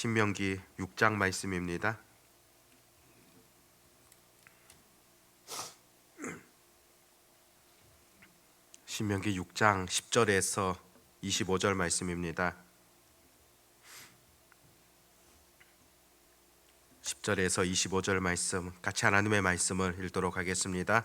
신명기 6장 말씀입니다. 신명기 6장 10절에서 25절 말씀입니다. 10절에서 25절 말씀 같이 하나님의 말씀을 읽도록 하겠습니다.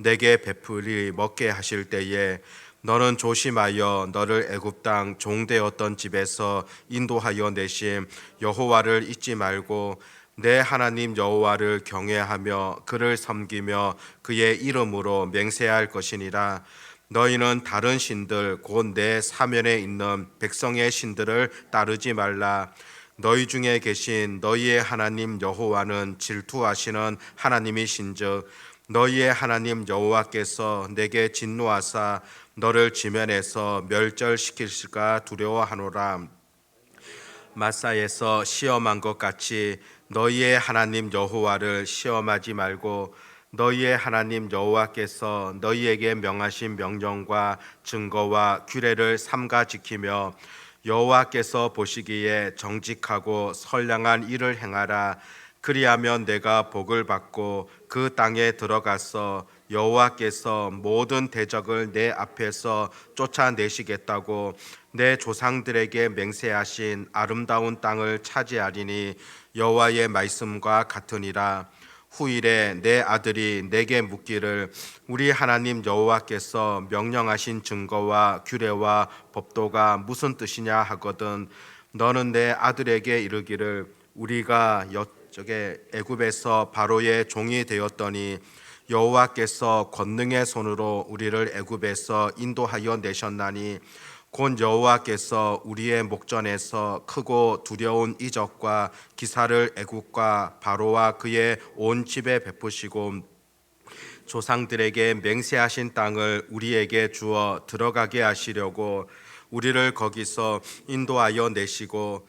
내게 베풀이 먹게 하실 때에 너는 조심하여 너를 애굽 땅 종되었던 집에서 인도하여 내심 여호와를 잊지 말고 내 하나님 여호와를 경외하며 그를 섬기며 그의 이름으로 맹세할 것이니라. 너희는 다른 신들 곧 내 사면에 있는 백성의 신들을 따르지 말라. 너희 중에 계신 너희의 하나님 여호와는 질투하시는 하나님이신즉 너희의 하나님 여호와께서 내게 진노하사 너를 지면에서 멸절시킬까 두려워하노라. 마사에서 시험한 것 같이 너희의 하나님 여호와를 시험하지 말고 너희의 하나님 여호와께서 너희에게 명하신 명령과 증거와 규례를 삼가 지키며 여호와께서 보시기에 정직하고 선량한 일을 행하라 그리하면 내가 복을 받고 그 땅에 들어가서 여호와께서 모든 대적을 내 앞에서 쫓아내시겠다고 내 조상들에게 맹세하신 아름다운 땅을 차지하리니 여호와의 말씀과 같으니라. 후일에 내 아들이 내게 묻기를 우리 하나님 여호와께서 명령하신 증거와 규례와 법도가 무슨 뜻이냐 하거든 너는 내 아들에게 이르기를 우리가 여 쪽에 애굽에서 바로의 종이 되었더니 여호와께서 권능의 손으로 우리를 애굽에서 인도하여 내셨나니 곧 여호와께서 우리의 목전에서 크고 두려운 이적과 기사를 애국과 바로와 그의 온 집에 베푸시고 조상들에게 맹세하신 땅을 우리에게 주어 들어가게 하시려고 우리를 거기서 인도하여 내시고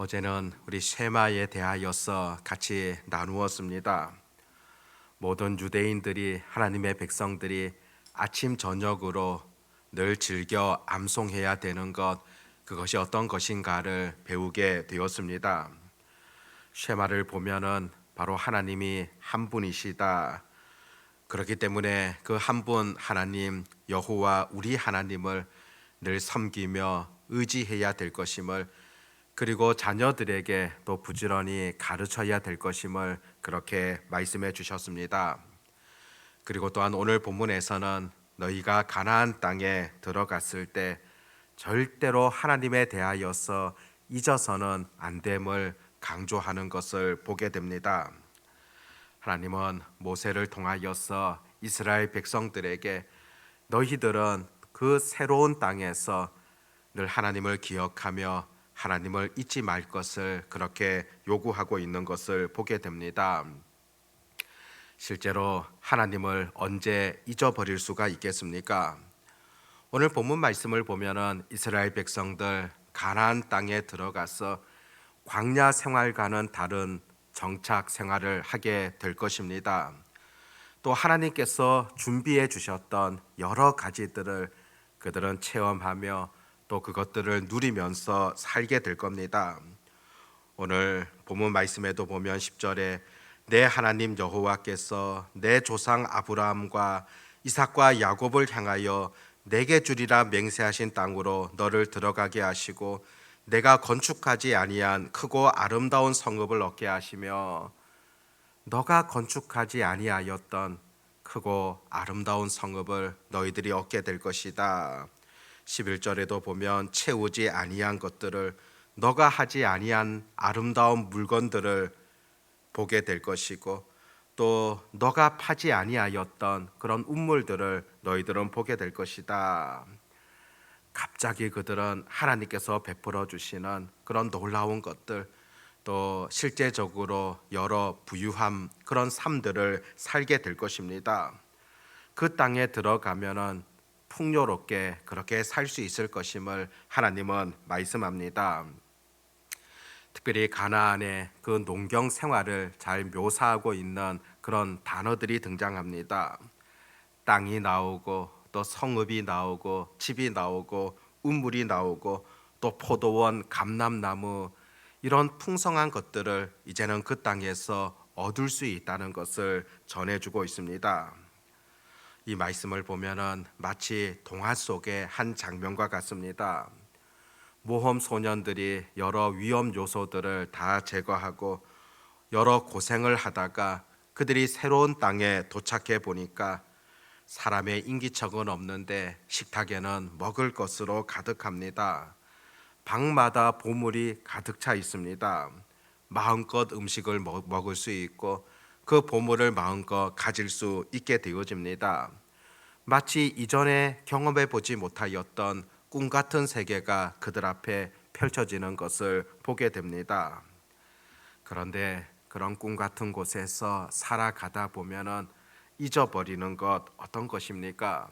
어제는 우리 쉐마에 대하여서 같이 나누었습니다. 모든 유대인들이 하나님의 백성들이 아침 저녁으로 늘 즐겨 암송해야 되는 것 그것이 어떤 것인가를 배우게 되었습니다. 쉐마를 보면은 바로 하나님이 한 분이시다. 그렇기 때문에 그 한 분 하나님 여호와 우리 하나님을 늘 섬기며 의지해야 될 것임을 그리고 자녀들에게 또 부지런히 가르쳐야 될 것임을 그렇게 말씀해 주셨습니다. 그리고 또한 오늘 본문에서는 너희가 가나안 땅에 들어갔을 때 절대로 하나님에 대하여서 잊어서는 안 됨을 강조하는 것을 보게 됩니다. 하나님은 모세를 통하여서 이스라엘 백성들에게 너희들은 그 새로운 땅에서 늘 하나님을 기억하며 하나님을 잊지 말 것을 그렇게 요구하고 있는 것을 보게 됩니다. 실제로 하나님을 언제 잊어버릴 수가 있겠습니까? 오늘 본문 말씀을 보면은 이스라엘 백성들 가나안 땅에 들어가서 광야 생활과는 다른 정착 생활을 하게 될 것입니다. 또 하나님께서 준비해 주셨던 여러 가지들을 그들은 체험하며 또 그것들을 누리면서 살게 될 겁니다. 오늘 본문 말씀에도 보면 10절에 내 하나님 여호와께서 내 조상 아브라함과 이삭과 야곱을 향하여 내게 주리라 맹세하신 땅으로 너를 들어가게 하시고 내가 건축하지 아니한 크고 아름다운 성읍을 얻게 하시며 너가 건축하지 아니하였던 크고 아름다운 성읍을 너희들이 얻게 될 것이다. 11절에도 보면 채우지 아니한 것들을 너가 하지 아니한 아름다운 물건들을 보게 될 것이고 또 너가 파지 아니하였던 그런 운물들을 너희들은 보게 될 것이다. 갑자기 그들은 하나님께서 베풀어 주시는 그런 놀라운 것들 또 실제적으로 여러 부유함 그런 삶들을 살게 될 것입니다. 그 땅에 들어가면은 풍요롭게 그렇게 살 수 있을 것임을 하나님은 말씀합니다. 특별히 가나안의 그 농경 생활을 잘 묘사하고 있는 그런 단어들이 등장합니다. 땅이 나오고 또 성읍이 나오고 집이 나오고 우물이 나오고 또 포도원, 감람나무 이런 풍성한 것들을 이제는 그 땅에서 얻을 수 있다는 것을 전해주고 있습니다. 이 말씀을 보면은 마치 동화 속의 한 장면과 같습니다. 모험 소년들이 여러 위험 요소들을 다 제거하고 여러 고생을 하다가 그들이 새로운 땅에 도착해 보니까 사람의 인기척은 없는데 식탁에는 먹을 것으로 가득합니다. 방마다 보물이 가득 차 있습니다. 마음껏 음식을 먹- 먹을 수 있고 그 보물을 마음껏 가질 수 있게 되어집니다. 마치 이전에 경험해 보지 못하였던 꿈 같은 세계가 그들 앞에 펼쳐지는 것을 보게 됩니다. 그런데 그런 꿈 같은 곳에서 살아가다 보면은 잊어버리는 것 어떤 것입니까?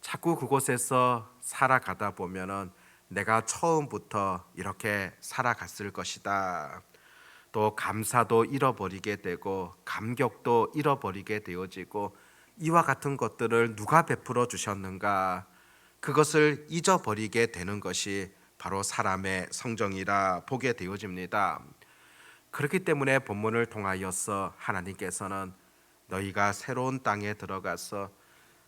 자꾸 그곳에서 살아가다 보면은 내가 처음부터 이렇게 살아갔을 것이다. 또 감사도 잃어버리게 되고 감격도 잃어버리게 되어지고 이와 같은 것들을 누가 베풀어 주셨는가 그것을 잊어버리게 되는 것이 바로 사람의 성정이라 보게 되어집니다. 그렇기 때문에 본문을 통하여서 하나님께서는 너희가 새로운 땅에 들어가서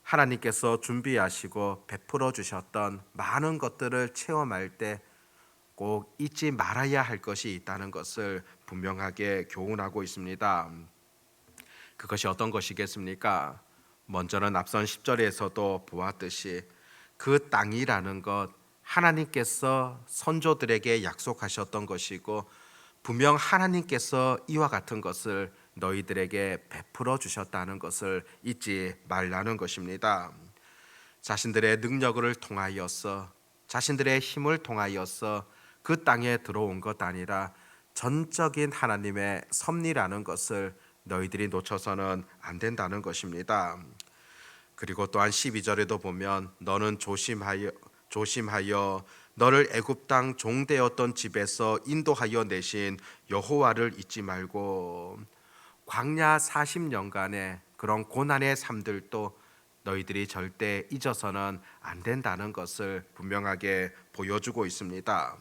하나님께서 준비하시고 베풀어 주셨던 많은 것들을 체험할 때 꼭 잊지 말아야 할 것이 있다는 것을 분명하게 교훈하고 있습니다. 그것이 어떤 것이겠습니까? 먼저는 앞선 10절에서도 보았듯이 그 땅이라는 것 하나님께서 선조들에게 약속하셨던 것이고 분명 하나님께서 이와 같은 것을 너희들에게 베풀어 주셨다는 것을 잊지 말라는 것입니다. 자신들의 능력을 통하여서 자신들의 힘을 통하여서 그 땅에 들어온 것 아니라 전적인 하나님의 섭리라는 것을 너희들이 놓쳐서는 안 된다는 것입니다. 그리고 또한 12절에도 보면 너는 조심하여 조심하여 너를 애굽 땅 종되었던 집에서 인도하여 내신 여호와를 잊지 말고 광야 40년간의 그런 고난의 삶들도 너희들이 절대 잊어서는 안 된다는 것을 분명하게 보여주고 있습니다.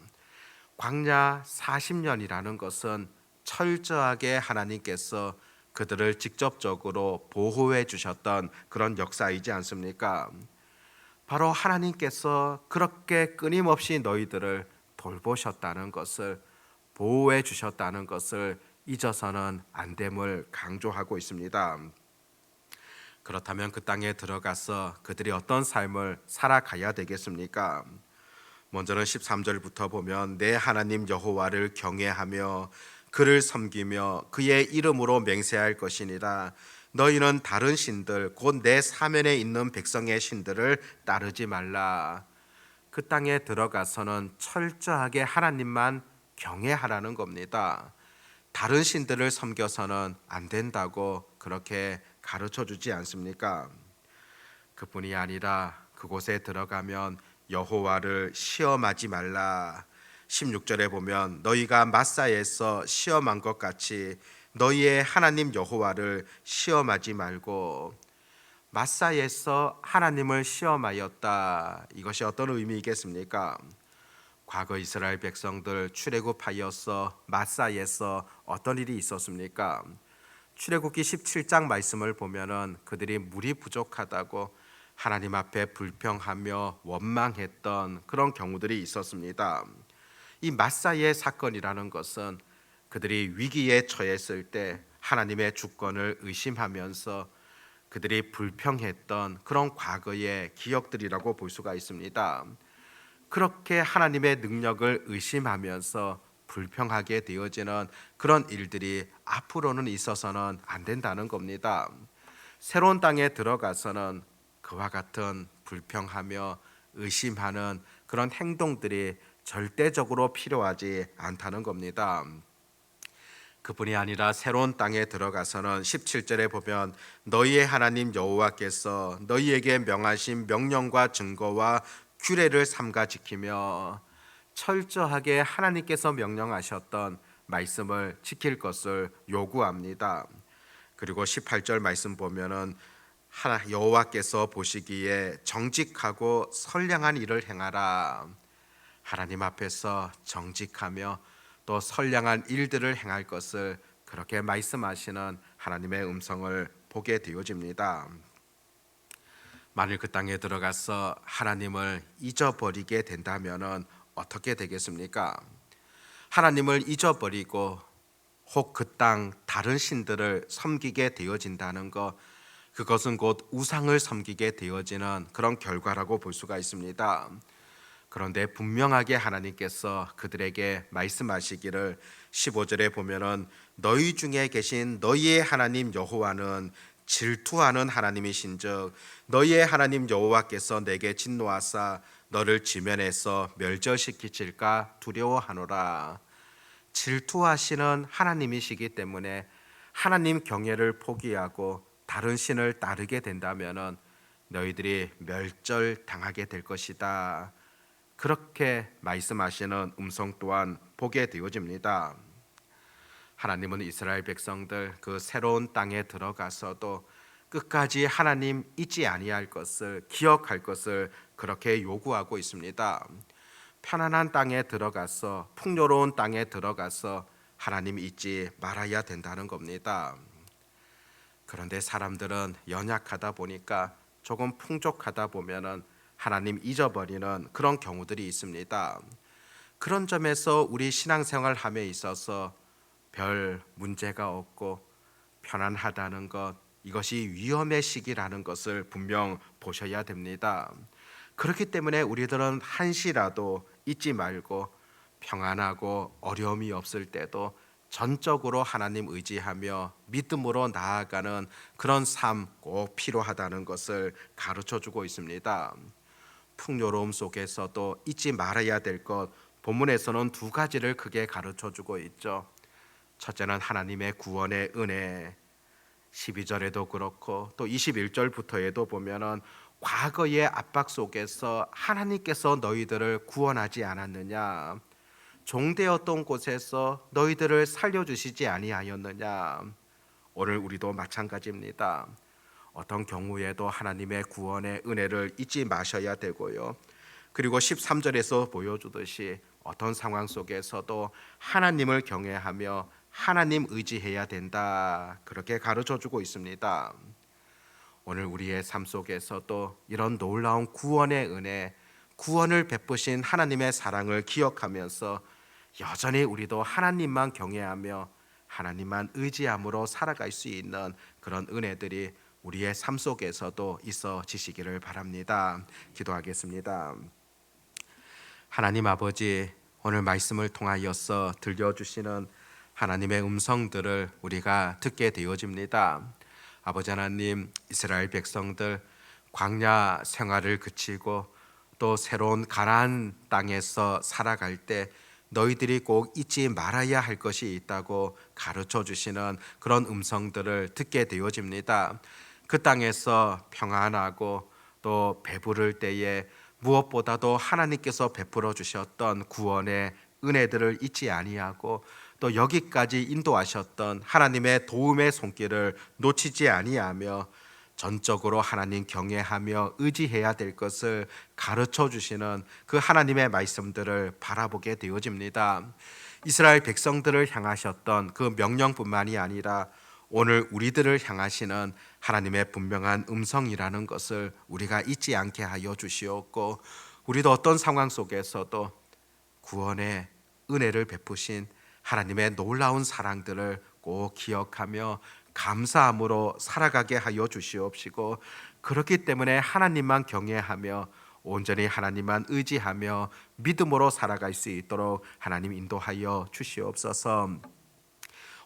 광야 40년이라는 것은 철저하게 하나님께서 그들을 직접적으로 보호해 주셨던 그런 역사이지 않습니까? 바로 하나님께서 그렇게 끊임없이 너희들을 돌보셨다는 것을 보호해 주셨다는 것을 잊어서는 안 됨을 강조하고 있습니다. 그렇다면 그 땅에 들어가서 그들이 어떤 삶을 살아가야 되겠습니까? 먼저는 13절부터 보면 내 하나님 여호와를 경외하며 그를 섬기며 그의 이름으로 맹세할 것이니라 너희는 다른 신들 곧 내 사면에 있는 백성의 신들을 따르지 말라 그 땅에 들어가서는 철저하게 하나님만 경외하라는 겁니다. 다른 신들을 섬겨서는 안 된다고 그렇게 가르쳐 주지 않습니까? 그뿐이 아니라 그곳에 들어가면 여호와를 시험하지 말라. 16절에 보면 너희가 마사에서 시험한 것 같이 너희의 하나님 여호와를 시험하지 말고 마사에서 하나님을 시험하였다. 이것이 어떤 의미이겠습니까? 과거 이스라엘 백성들 출애굽하여서 마사에서 어떤 일이 있었습니까? 출애굽기 17장 말씀을 보면은 그들이 물이 부족하다고 하나님 앞에 불평하며 원망했던 그런 경우들이 있었습니다. 이 마사의 사건이라는 것은 그들이 위기에 처했을 때 하나님의 주권을 의심하면서 그들이 불평했던 그런 과거의 기억들이라고 볼 수가 있습니다. 그렇게 하나님의 능력을 의심하면서 불평하게 되어지는 그런 일들이 앞으로는 있어서는 안 된다는 겁니다. 새로운 땅에 들어가서는 그와 같은 불평하며 의심하는 그런 행동들이 절대적으로 필요하지 않다는 겁니다. 그뿐이 아니라 새로운 땅에 들어가서는 17절에 보면 너희의 하나님 여호와께서 너희에게 명하신 명령과 증거와 규례를 삼가 지키며 철저하게 하나님께서 명령하셨던 말씀을 지킬 것을 요구합니다. 그리고 18절 말씀 보면은 하나 여호와께서 보시기에 정직하고 선량한 일을 행하라. 하나님 앞에서 정직하며 또 선량한 일들을 행할 것을 그렇게 말씀하시는 하나님의 음성을 보게 되어집니다. 만일 그 땅에 들어가서 하나님을 잊어버리게 된다면은 어떻게 되겠습니까? 하나님을 잊어버리고 혹 그 땅 다른 신들을 섬기게 되어진다는 것 그것은 곧 우상을 섬기게 되어지는 그런 결과라고 볼 수가 있습니다. 그런데 분명하게 하나님께서 그들에게 말씀하시기를 15절에 보면은 너희 중에 계신 너희의 하나님 여호와는 질투하는 하나님이신즉 너희의 하나님 여호와께서 내게 진노하사 너를 지면에서 멸절시키실까 두려워하노라 질투하시는 하나님이시기 때문에 하나님 경외를 포기하고 다른 신을 따르게 된다면은 너희들이 멸절 당하게 될 것이다. 그렇게 말씀하시는 음성 또한 보게 되어집니다. 하나님은 이스라엘 백성들 그 새로운 땅에 들어가서도 끝까지 하나님 잊지 아니할 것을 기억할 것을 그렇게 요구하고 있습니다. 편안한 땅에 들어가서 풍요로운 땅에 들어가서 하나님 잊지 말아야 된다는 겁니다. 그런데 사람들은 연약하다 보니까 조금 풍족하다 보면은 하나님 잊어버리는 그런 경우들이 있습니다. 그런 점에서 우리 신앙생활 함에 있어서 별 문제가 없고 편안하다는 것 이것이 위험의 시기라는 것을 분명 보셔야 됩니다. 그렇기 때문에 우리들은 한시라도 잊지 말고 평안하고 어려움이 없을 때도 전적으로 하나님 의지하며 믿음으로 나아가는 그런 삶 꼭 필요하다는 것을 가르쳐 주고 있습니다. 풍요로움 속에서도 잊지 말아야 될 것 본문에서는 두 가지를 크게 가르쳐 주고 있죠. 첫째는 하나님의 구원의 은혜. 12절에도 그렇고 또 21절부터에도 보면은 과거의 압박 속에서 하나님께서 너희들을 구원하지 않았느냐? 종되었던 곳에서 너희들을 살려주시지 아니하였느냐? 오늘 우리도 마찬가지입니다. 어떤 경우에도 하나님의 구원의 은혜를 잊지 마셔야 되고요. 그리고 13절에서 보여주듯이 어떤 상황 속에서도 하나님을 경외하며 하나님 의지해야 된다. 그렇게 가르쳐 주고 있습니다. 오늘 우리의 삶 속에서도 이런 놀라운 구원의 은혜, 구원을 베푸신 하나님의 사랑을 기억하면서 여전히 우리도 하나님만 경외하며 하나님만 의지함으로 살아갈 수 있는 그런 은혜들이 우리의 삶 속에서도 있어지시기를 바랍니다. 기도하겠습니다. 하나님 아버지 오늘 말씀을 통하여서 들려주시는 하나님의 음성들을 우리가 듣게 되어집니다. 아버지 하나님 이스라엘 백성들 광야 생활을 그치고 또 새로운 가나안 땅에서 살아갈 때 너희들이 꼭 잊지 말아야 할 것이 있다고 가르쳐 주시는 그런 음성들을 듣게 되어집니다. 그 땅에서 평안하고 또 배부를 때에 무엇보다도 하나님께서 베풀어 주셨던 구원의 은혜들을 잊지 아니하고 또 여기까지 인도하셨던 하나님의 도움의 손길을 놓치지 아니하며 전적으로 하나님 경외하며 의지해야 될 것을 가르쳐 주시는 그 하나님의 말씀들을 바라보게 되어집니다. 이스라엘 백성들을 향하셨던 그 명령뿐만이 아니라 오늘 우리들을 향하시는 하나님의 분명한 음성이라는 것을 우리가 잊지 않게 하여 주시옵고 우리도 어떤 상황 속에서도 구원의 은혜를 베푸신 하나님의 놀라운 사랑들을 꼭 기억하며 감사함으로 살아가게 하여 주시옵시고 그렇기 때문에 하나님만 경외하며 온전히 하나님만 의지하며 믿음으로 살아갈 수 있도록 하나님 인도하여 주시옵소서.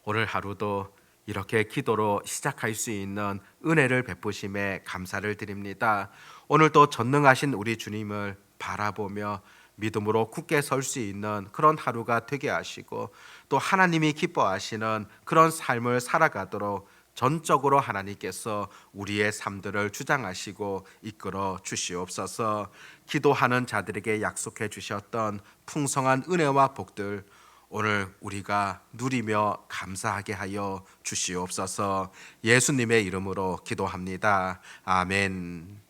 오늘 하루도 이렇게 기도로 시작할 수 있는 은혜를 베푸심에 감사를 드립니다. 오늘도 전능하신 우리 주님을 바라보며 믿음으로 굳게 설 수 있는 그런 하루가 되게 하시고 또 하나님이 기뻐하시는 그런 삶을 살아가도록 전적으로 하나님께서 우리의 삶들을 주장하시고 이끌어 주시옵소서. 기도하는 자들에게 약속해 주셨던 풍성한 은혜와 복들 오늘 우리가 누리며 감사하게 하여 주시옵소서. 예수님의 이름으로 기도합니다. 아멘.